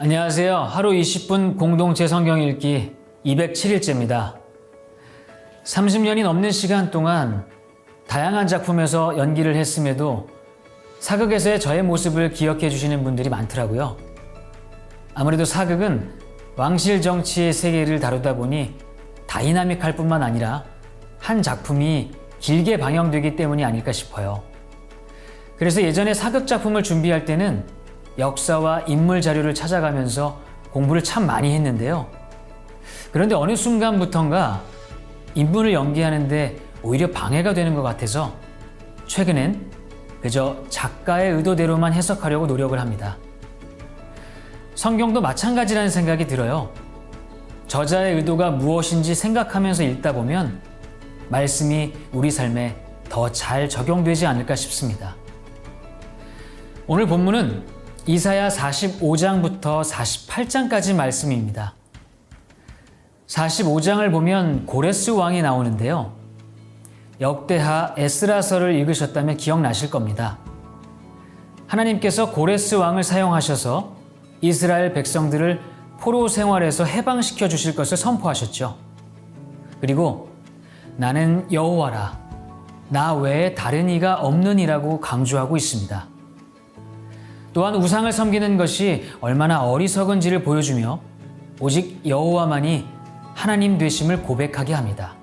안녕하세요. 하루 20분 공동체 성경 읽기 207일째입니다. 30년이 넘는 시간 동안 다양한 작품에서 연기를 했음에도 사극에서의 저의 모습을 기억해 주시는 분들이 많더라고요. 아무래도 사극은 왕실 정치의 세계를 다루다 보니 다이나믹할 뿐만 아니라 한 작품이 길게 방영되기 때문이 아닐까 싶어요. 그래서 예전에 사극 작품을 준비할 때는 역사와 인물 자료를 찾아가면서 공부를 참 많이 했는데요. 그런데 어느 순간부턴가 인물을 연기하는데 오히려 방해가 되는 것 같아서 최근엔 그저 작가의 의도대로만 해석하려고 노력을 합니다. 성경도 마찬가지라는 생각이 들어요. 저자의 의도가 무엇인지 생각하면서 읽다 보면 말씀이 우리 삶에 더 잘 적용되지 않을까 싶습니다. 오늘 본문은 이사야 45장부터 48장까지 말씀입니다. 45장을 보면 고레스 왕이 나오는데요. 역대하 에스라서를 읽으셨다면 기억나실 겁니다. 하나님께서 고레스 왕을 사용하셔서 이스라엘 백성들을 포로 생활에서 해방시켜 주실 것을 선포하셨죠. 그리고 나는 여호와라 나 외에 다른 이가 없느니라고 강조하고 있습니다. 또한 우상을 섬기는 것이 얼마나 어리석은지를 보여주며 오직 여호와만이 하나님 되심을 고백하게 합니다.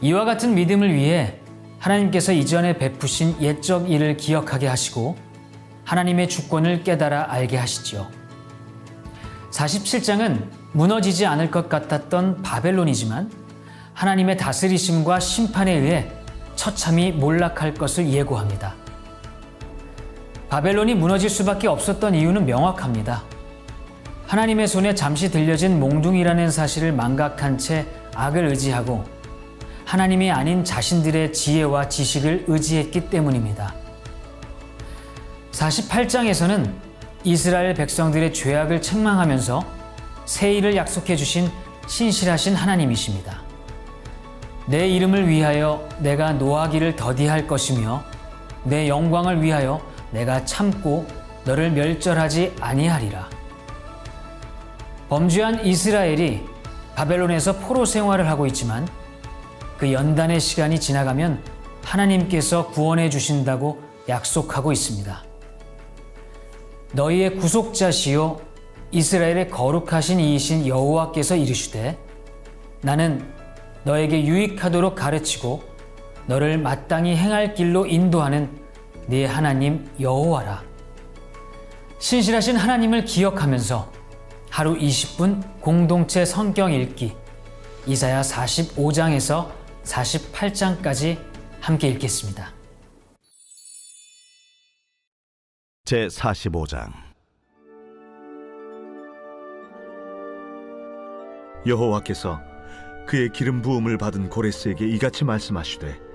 이와 같은 믿음을 위해 하나님께서 이전에 베푸신 옛적 일을 기억하게 하시고 하나님의 주권을 깨달아 알게 하시지요. 47장은 무너지지 않을 것 같았던 바벨론이지만 하나님의 다스리심과 심판에 의해 처참히 몰락할 것을 예고합니다. 바벨론이 무너질 수밖에 없었던 이유는 명확합니다. 하나님의 손에 잠시 들려진 몽둥이라는 사실을 망각한 채 악을 의지하고 하나님이 아닌 자신들의 지혜와 지식을 의지했기 때문입니다. 48장에서는 이스라엘 백성들의 죄악을 책망하면서 새 일을 약속해 주신 신실하신 하나님이십니다. 내 이름을 위하여 내가 노하기를 더디할 것이며 내 영광을 위하여 내가 참고 너를 멸절하지 아니하리라. 범죄한 이스라엘이 바벨론에서 포로 생활을 하고 있지만 그 연단의 시간이 지나가면 하나님께서 구원해 주신다고 약속하고 있습니다. 너희의 구속자시요 이스라엘의 거룩하신 이이신 여호와께서 이르시되 나는 너에게 유익하도록 가르치고 너를 마땅히 행할 길로 인도하는 네 하나님 여호와라. 신실하신 하나님을 기억하면서 하루 20분 공동체 성경 읽기 이사야 45장에서 48장까지 함께 읽겠습니다. 제 45장 여호와께서 그의 기름 부음을 받은 고레스에게 이같이 말씀하시되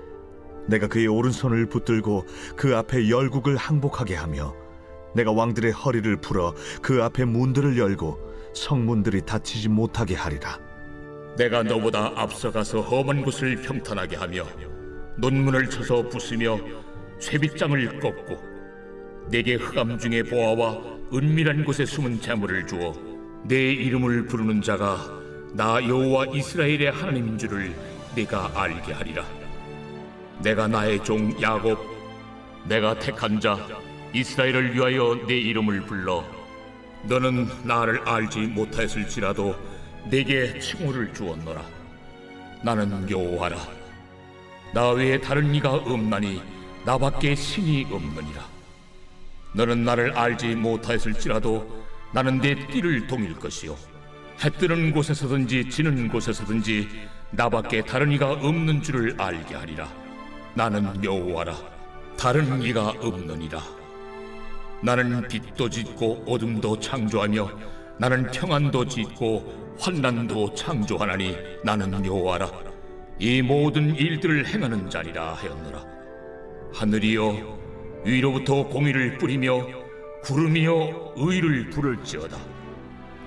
내가 그의 오른손을 붙들고 그 앞에 열국을 항복하게 하며 내가 왕들의 허리를 풀어 그 앞에 문들을 열고 성문들이 닫히지 못하게 하리라. 내가 너보다 앞서가서 험한 곳을 평탄하게 하며 논문을 쳐서 부수며 쇠빗장을 꺾고 내게 흑암 중의 보아와 은밀한 곳에 숨은 재물을 주어 내 이름을 부르는 자가 나 여호와 이스라엘의 하나님인 줄을 내가 알게 하리라 내가 나의 종 야곱 내가 택한 자 이스라엘을 위하여 내 이름을 불러. 너는 나를 알지 못하였을지라도 내게 칭호를 주었노라. 나는 여호와라. 나 외에 다른 이가 없나니 나밖에 신이 없느니라. 너는 나를 알지 못하였을지라도 나는 내 띠를 동일 것이요. 해 뜨는 곳에서든지 지는 곳에서든지 나밖에 다른 이가 없는 줄을 알게 하리라 나는 여호와라. 다른 이가 없느니라. 나는 빛도 짓고 어둠도 창조하며 나는 평안도 짓고 환난도 창조하나니 나는 여호와라. 이 모든 일들을 행하는 자니라 하였노라. 하늘이여 위로부터 공의를 뿌리며 구름이여 의를 부를지어다.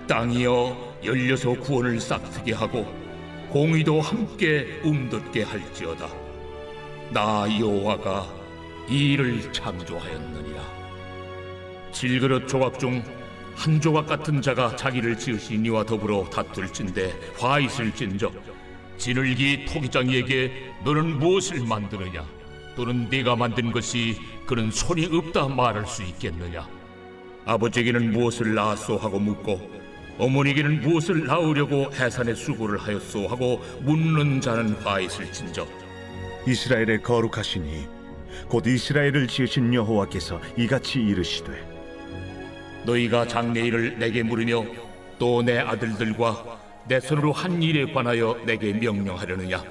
땅이여 열려서 구원을 싹트게 하고 공의도 함께 움돋게 할지어다 나 여호와가 이 일을 창조하였느니라. 질그릇 조각 중 한 조각 같은 자가 자기를 지으신 이와 더불어 다툴진대 화 있을진저 진을기 토기장이에게 너는 무엇을 만드느냐? 또는 네가 만든 것이 그는 손이 없다 말할 수 있겠느냐? 아버지에게는 무엇을 낳았소 하고 묻고 어머니에게는 무엇을 낳으려고 해산의 수고를 하였소 하고 묻는 자는 화 있을진저 이스라엘의 거룩하시니 곧 이스라엘을 지으신 여호와께서 이같이 이르시되 너희가 장래일을 내게 물으며 또 내 아들들과 내 손으로 한 일에 관하여 내게 명령하려느냐?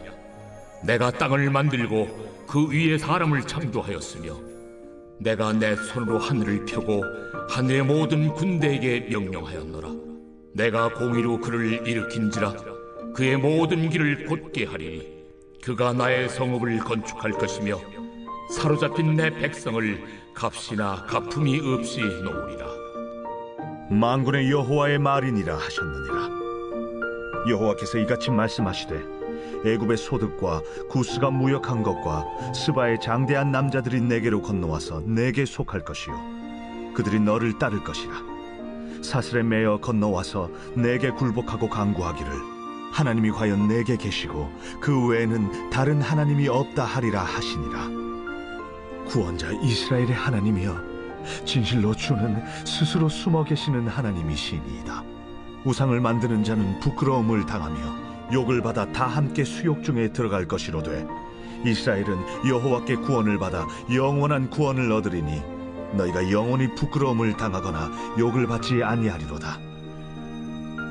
내가 땅을 만들고 그 위에 사람을 창조하였으며 내가 내 손으로 하늘을 펴고 하늘의 모든 군대에게 명령하였노라. 내가 공의로 그를 일으킨지라 그의 모든 길을 곧게 하리니 그가 나의 성읍을 건축할 것이며 사로잡힌 내 백성을 값이나 가품이 없이 놓으리라. 만군의 여호와의 말이니라 하셨느니라. 여호와께서 이같이 말씀하시되 애굽의 소득과 구스가 무역한 것과 스바의 장대한 남자들이 내게로 건너와서 내게 속할 것이요 그들이 너를 따를 것이라. 사슬에 매어 건너와서 내게 굴복하고 강구하기를 하나님이 과연 내게 계시고 그 외에는 다른 하나님이 없다 하리라 하시니라 구원자 이스라엘의 하나님이여 진실로 주는 스스로 숨어 계시는 하나님이시니이다. 우상을 만드는 자는 부끄러움을 당하며 욕을 받아 다 함께 수욕 중에 들어갈 것이로되 이스라엘은 여호와께 구원을 받아 영원한 구원을 얻으리니 너희가 영원히 부끄러움을 당하거나 욕을 받지 아니하리로다.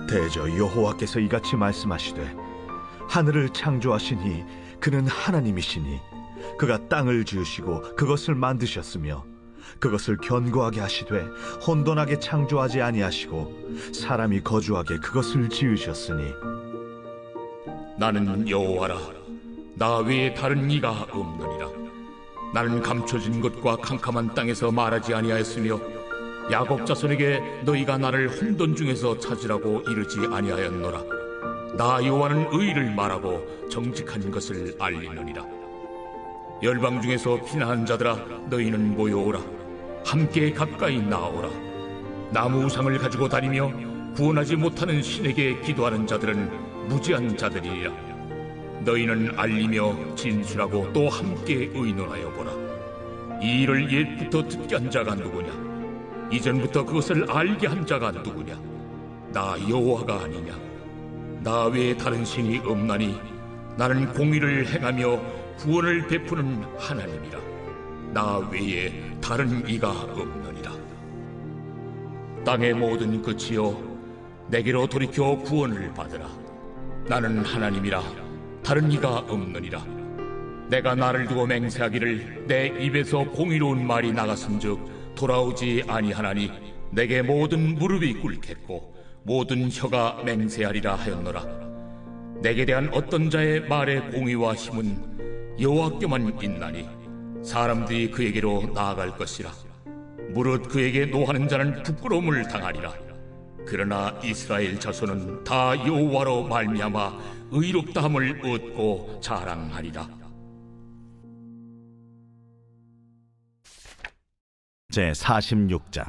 대저 여호와께서 이같이 말씀하시되 하늘을 창조하시니 그는 하나님이시니 그가 땅을 지으시고 그것을 만드셨으며 그것을 견고하게 하시되 혼돈하게 창조하지 아니하시고 사람이 거주하게 그것을 지으셨으니. 나는 여호와라. 나 외에 다른 이가 없느니라. 나는 감춰진 것과 캄캄한 땅에서 말하지 아니하였으며 야곱 자손에게 너희가 나를 혼돈 중에서 찾으라고 이르지 아니하였노라. 나 여호와는 의를 말하고 정직한 것을 알리느니라. 열방 중에서 피난한 자들아 너희는 모여오라. 함께 가까이 나오라. 나무 우상을 가지고 다니며 구원하지 못하는 신에게 기도하는 자들은 무지한 자들이라. 너희는 알리며 진술하고 또 함께 의논하여 보라. 이 일을 옛부터 듣게 한 자가 누구냐 이전부터 그것을 알게 한 자가 누구냐? 나 여호와가 아니냐? 나 외에 다른 신이 없나니 나는 공의를 행하며 구원을 베푸는 하나님이라. 나 외에 다른 이가 없느니라. 땅의 모든 끝이여 내게로 돌이켜 구원을 받으라. 나는 하나님이라. 다른 이가 없느니라. 내가 나를 두고 맹세하기를 내 입에서 공의로운 말이 나갔은즉 돌아오지 아니하나니 내게 모든 무릎이 꿇겠고 모든 혀가 맹세하리라 하였노라. 내게 대한 어떤 자의 말의 공의와 힘은 여호와께만 있나니 사람들이 그에게로 나아갈 것이라. 무릇 그에게 노하는 자는 부끄러움을 당하리라. 그러나 이스라엘 자손은 다 여호와로 말미암아 의롭다함을 얻고 자랑하리라 제 46장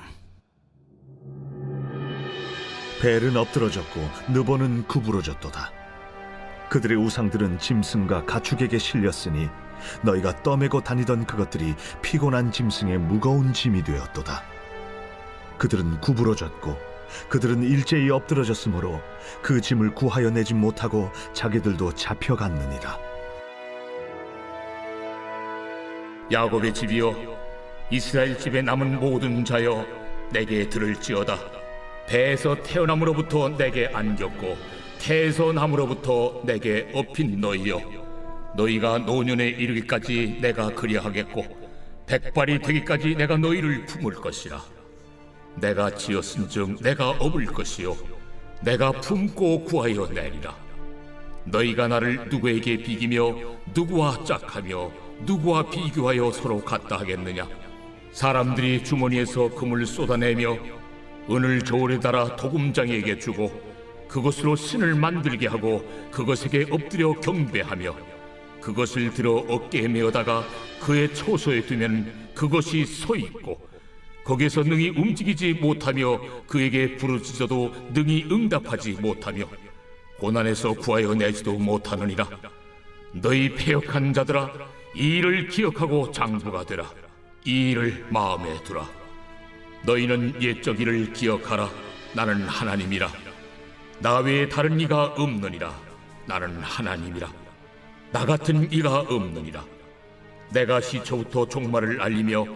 벨은 엎드러졌고 느보는 구부러졌도다. 그들의 우상들은 짐승과 가축에게 실렸으니 너희가 떠매고 다니던 그것들이 피곤한 짐승의 무거운 짐이 되었도다. 그들은 구부러졌고 그들은 일제히 엎드러졌으므로 그 짐을 구하여 내지 못하고 자기들도 잡혀갔느니라. 야곱의 집이여 이스라엘 집에 남은 모든 자여 내게 들을지어다. 배에서 태어남으로부터 내게 안겼고 태에서 남으로부터 내게 업힌 너희여 너희가 노년에 이르기까지 내가 그리하겠고 백발이 되기까지 내가 너희를 품을 것이라. 내가 지었은즉 내가 업을 것이요 내가 품고 구하여 내리라. 너희가 나를 누구에게 비기며 누구와 짝하며 누구와 비교하여 서로 같다 하겠느냐 사람들이 주머니에서 금을 쏟아내며 은을 저울에 달아 도금장에게 주고 그것으로 신을 만들게 하고 그것에게 엎드려 경배하며 그것을 들어 어깨에 메어다가 그의 초소에 두면 그것이 서 있고 거기에서 능히 움직이지 못하며 그에게 부르짖어도 능히 응답하지 못하며 고난에서 구하여 내지도 못하느니라. 너희 패역한 자들아 이 일을 기억하고 장부가 되라 이 일을 마음에 두라. 너희는 옛적 일을 기억하라. 나는 하나님이라. 나 외에 다른 이가 없느니라. 나는 하나님이라. 나 같은 이가 없느니라. 내가 시초부터 종말을 알리며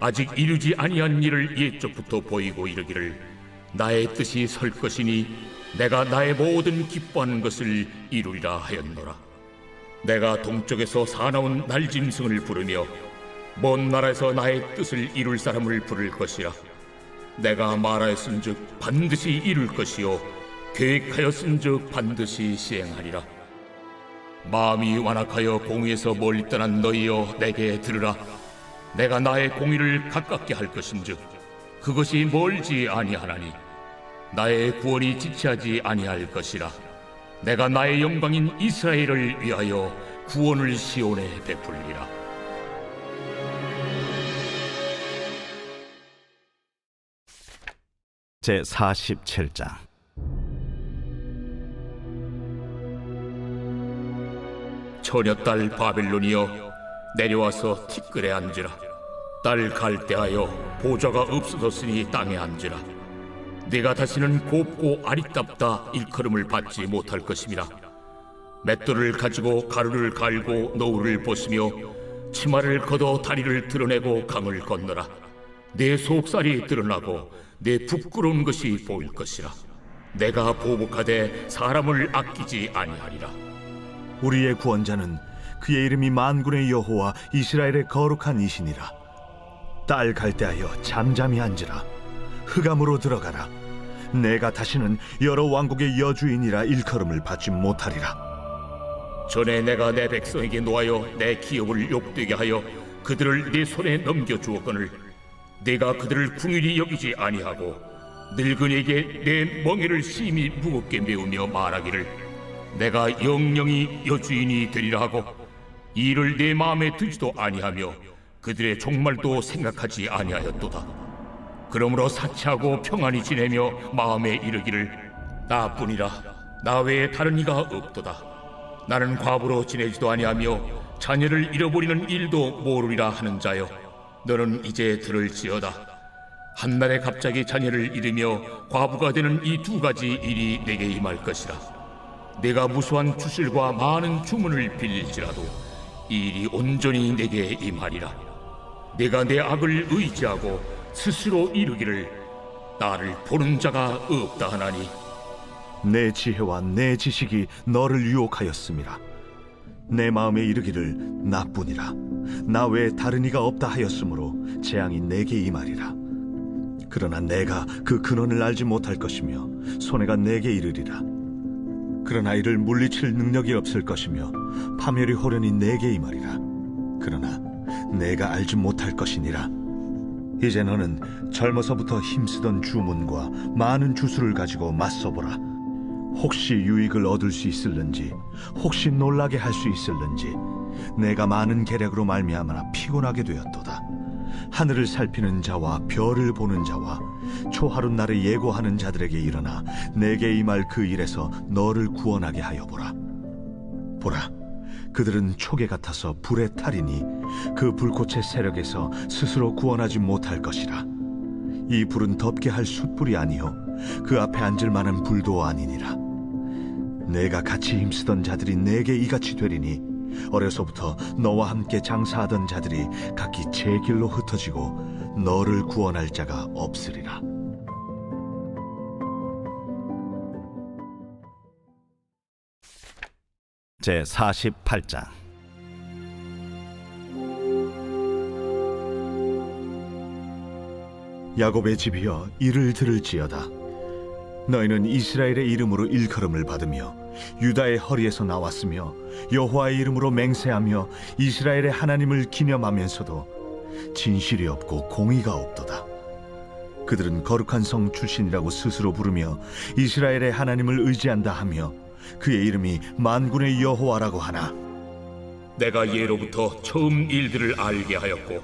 아직 이루지 아니한 일을 옛적부터 보이고 이르기를 나의 뜻이 설 것이니 내가 나의 모든 기뻐하는 것을 이루리라 하였노라. 내가 동쪽에서 사나운 날짐승을 부르며 먼 나라에서 나의 뜻을 이룰 사람을 부를 것이라. 내가 말하였은즉 반드시 이룰 것이요. 계획하였은즉 반드시 시행하리라. 마음이 완악하여 공의에서 멀리 떠난 너희여 내게 들으라. 내가 나의 공의를 가깝게 할 것인즉 그것이 멀지 아니하나니 나의 구원이 지체하지 아니할 것이라. 내가 나의 영광인 이스라엘을 위하여 구원을 시온에 베풀리라 제 47장. 처녀딸 바빌론이여 내려와서 티끌에 앉으라. 딸 갈대하여 보좌가 없어졌으니 땅에 앉으라. 네가 다시는 곱고 아리답다 일컬음을 받지 못할 것임이라 맷돌을 가지고 가루를 갈고 노울을 벗으며 치마를 걷어 다리를 드러내고 강을 건너라. 내 속살이 드러나고 내 부끄러운 것이 보일 것이라. 내가 보복하되 사람을 아끼지 아니하리라. 우리의 구원자는 그의 이름이 만군의 여호와 이스라엘의 거룩한 이신이라. 딸 갈대하여 잠잠히 앉으라. 흑암으로 들어가라. 내가 다시는 여러 왕국의 여주인이라 일컬음을 받지 못하리라. 전에 내가 내 백성에게 놓아여 내 기업을 욕되게 하여 그들을 내 손에 넘겨 주었거늘 내가 그들을 궁일이 여기지 아니하고 늙은이에게 내 멍에를 심히 무겁게 메우며 말하기를 내가 영영이 여주인이 되리라 하고 이 일을 내 마음에 두지도 아니하며 그들의 종말도 생각하지 아니하였도다. 그러므로 사치하고 평안히 지내며 마음에 이르기를 나뿐이라. 나 외에 다른 이가 없도다. 나는 과부로 지내지도 아니하며 자녀를 잃어버리는 일도 모르리라 하는 자여 너는 이제 들을지어다. 한날에 갑자기 자녀를 잃으며 과부가 되는 이 두 가지 일이 내게 임할 것이라. 내가 무수한 주실과 많은 주문을 빌릴지라도 이 일이 온전히 내게 임하리라. 내가 내 악을 의지하고 스스로 이루기를 나를 보는 자가 없다 하나니. 내 지혜와 내 지식이 너를 유혹하였음이라 내 마음에 이르기를 나뿐이라 나 외에 다른 이가 없다 하였으므로 재앙이 내게 임하리라. 그러나 내가 그 근원을 알지 못할 것이며 손해가 내게 이르리라. 그러나 이를 물리칠 능력이 없을 것이며 파멸이 호련히 내게 임하리라. 그러나 내가 알지 못할 것이니라. 이제 너는 젊어서부터 힘쓰던 주문과 많은 주술을 가지고 맞서보라. 혹시 유익을 얻을 수 있을는지 혹시 놀라게 할 수 있을는지 내가 많은 계략으로 말미암아 피곤하게 되었도다. 하늘을 살피는 자와 별을 보는 자와 초하루 날에 예고하는 자들에게 일어나 내게 임할 그 일에서 너를 구원하게 하여 보라. 보라 그들은 초계 같아서 불에 타리니 그 불꽃의 세력에서 스스로 구원하지 못할 것이라. 이 불은 덮게 할 숯불이 아니요 그 앞에 앉을 만한 불도 아니니라. 내가 같이 힘쓰던 자들이 내게 이같이 되리니 어려서부터 너와 함께 장사하던 자들이 각기 제 길로 흩어지고 너를 구원할 자가 없으리라. 제 48장. 야곱의 집이여 이를 들을지어다. 너희는 이스라엘의 이름으로 일컬음을 받으며 유다의 허리에서 나왔으며 여호와의 이름으로 맹세하며 이스라엘의 하나님을 기념하면서도 진실이 없고 공의가 없도다. 그들은 거룩한 성 출신이라고 스스로 부르며 이스라엘의 하나님을 의지한다 하며 그의 이름이 만군의 여호와라고 하나. 내가 예로부터 처음 일들을 알게 하였고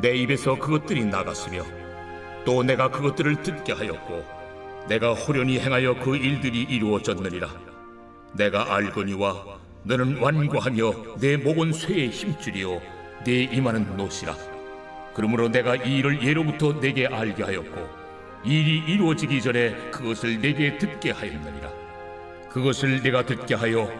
내 입에서 그것들이 나갔으며 또 내가 그것들을 듣게 하였고 내가 호련히 행하여 그 일들이 이루어졌느니라 내가 알거니와 너는 완고하며 내 목은 쇠의 힘줄이요 내 이마는 노시라. 그러므로 내가 이 일을 예로부터 내게 알게 하였고 일이 이루어지기 전에 그것을 내게 듣게 하였느니라. 그것을 내가 듣게 하여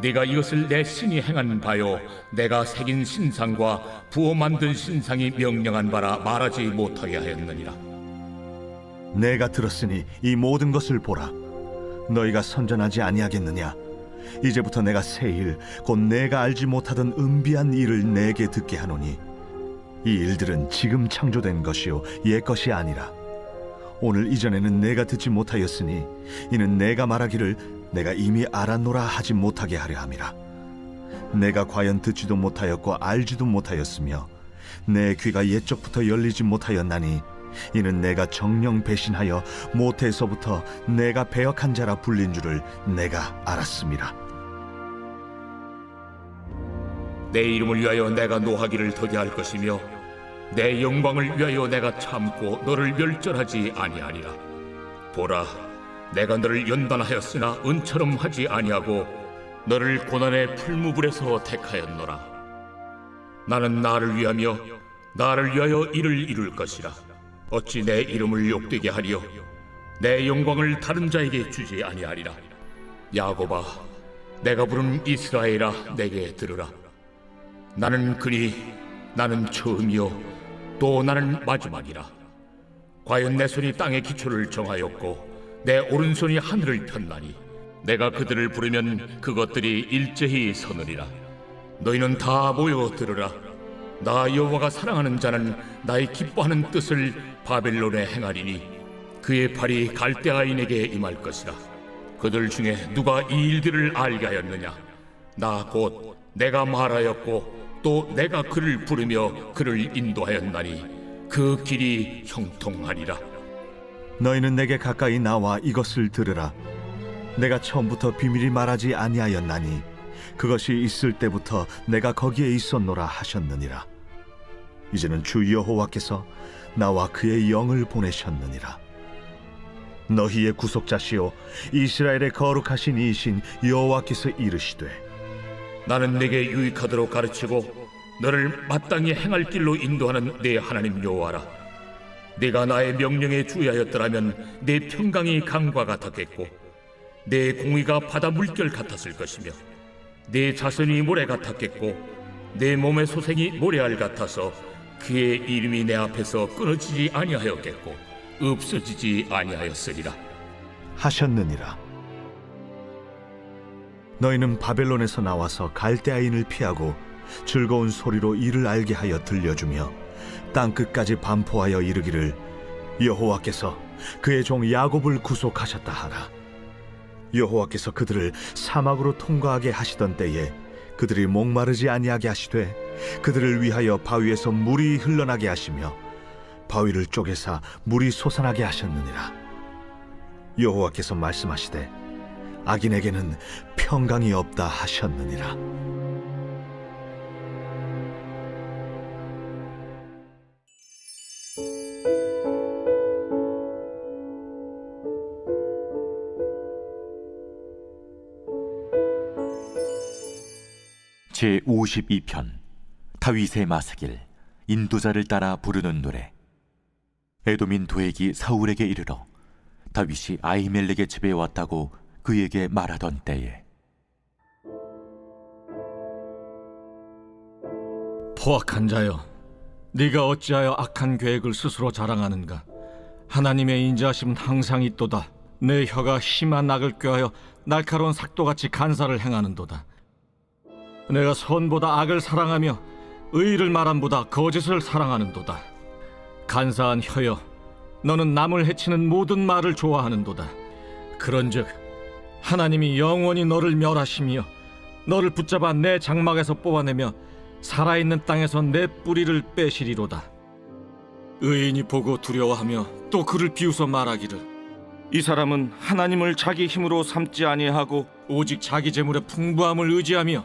내가 이것을 내 신이 행한 바요 내가 새긴 신상과 부어 만든 신상이 명령한 바라 말하지 못하게 하였느니라. 내가 들었으니 이 모든 것을 보라. 너희가 선전하지 아니하겠느냐? 이제부터 내가 새 일, 곧 내가 알지 못하던 은비한 일을 내게 듣게 하노니 이 일들은 지금 창조된 것이요 옛 것이 아니라 오늘 이전에는 내가 듣지 못하였으니 이는 내가 말하기를 내가 이미 알았노라 하지 못하게 하려 함이라. 내가 과연 듣지도 못하였고 알지도 못하였으며 내 귀가 옛적부터 열리지 못하였나니 이는 내가 정령 배신하여 모태에서부터 내가 배역한 자라 불린 줄을 내가 알았습니다. 내 이름을 위하여 내가 노하기를 더디 할 것이며 내 영광을 위하여 내가 참고 너를 멸절하지 아니하리라. 보라 내가 너를 연단하였으나 은처럼 하지 아니하고 너를 고난의 풀무불에서 택하였노라. 나는 나를 위하며 나를 위하여 이를 이룰 것이라 어찌 내 이름을 욕되게 하리요? 내 영광을 다른 자에게 주지 아니하리라. 야곱아 내가 부른 이스라엘아 내게 들으라. 나는 그니 나는 처음이요 또 나는 마지막이라. 과연 내 손이 땅의 기초를 정하였고 내 오른손이 하늘을 폈나니? 내가 그들을 부르면 그것들이 일제히 서느리라. 너희는 다 모여 들으라. 나 여호와가 사랑하는 자는 나의 기뻐하는 뜻을 바벨론에 행하리니 그의 팔이 갈대아인에게 임할 것이라 그들 중에 누가 이 일들을 알게 하였느냐 나 곧 내가 말하였고 또 내가 그를 부르며 그를 인도하였나니 그 길이 형통하리라 너희는 내게 가까이 나와 이것을 들으라. 내가 처음부터 비밀이 말하지 아니하였나니 그것이 있을 때부터 내가 거기에 있었노라 하셨느니라. 이제는 주 여호와께서 나와 그의 영을 보내셨느니라. 너희의 구속자시요 이스라엘의 거룩하신 이신 여호와께서 이르시되 나는 내게 유익하도록 가르치고 너를 마땅히 행할 길로 인도하는 내 하나님 여호와라 네가 나의 명령에 주의하였더라면 내 평강이 강과 같았겠고 내 공의가 바다 물결 같았을 것이며 내 자손이 모래 같았겠고 내 몸의 소생이 모래알 같아서 그의 이름이 내 앞에서 끊어지지 아니하였겠고 없어지지 아니하였으리라 하셨느니라. 너희는 바벨론에서 나와서 갈대아인을 피하고 즐거운 소리로 이를 알게 하여 들려주며 땅 끝까지 반포하여 이르기를 여호와께서 그의 종 야곱을 구속하셨다 하라. 여호와께서 그들을 사막으로 통과하게 하시던 때에 그들이 목마르지 아니하게 하시되 그들을 위하여 바위에서 물이 흘러나게 하시며 바위를 쪼개사 물이 솟아나게 하셨느니라. 여호와께서 말씀하시되 악인에게는 평강이 없다 하셨느니라. 제 52편 다윗의 마스길 인도자를 따라 부르는 노래 에도민 도액이 사울에게 이르러 다윗이 아히멜렉의 집에 왔다고 그에게 말하던 때에 포악한 자여, 네가 어찌하여 악한 계획을 스스로 자랑하는가? 하나님의 인자하심은 항상 있도다. 내 혀가 심한 악을 꾀하여 날카로운 삭도같이 간사를 행하는도다. 내가 선보다 악을 사랑하며 의를 말함보다 거짓을 사랑하는도다. 간사한 혀여, 너는 남을 해치는 모든 말을 좋아하는도다. 그런즉 하나님이 영원히 너를 멸하시며 너를 붙잡아 내 장막에서 뽑아내며 살아있는 땅에서 내 뿌리를 빼시리로다. 의인이 보고 두려워하며 또 그를 비웃어 말하기를 이 사람은 하나님을 자기 힘으로 삼지 아니하고 오직 자기 재물의 풍부함을 의지하며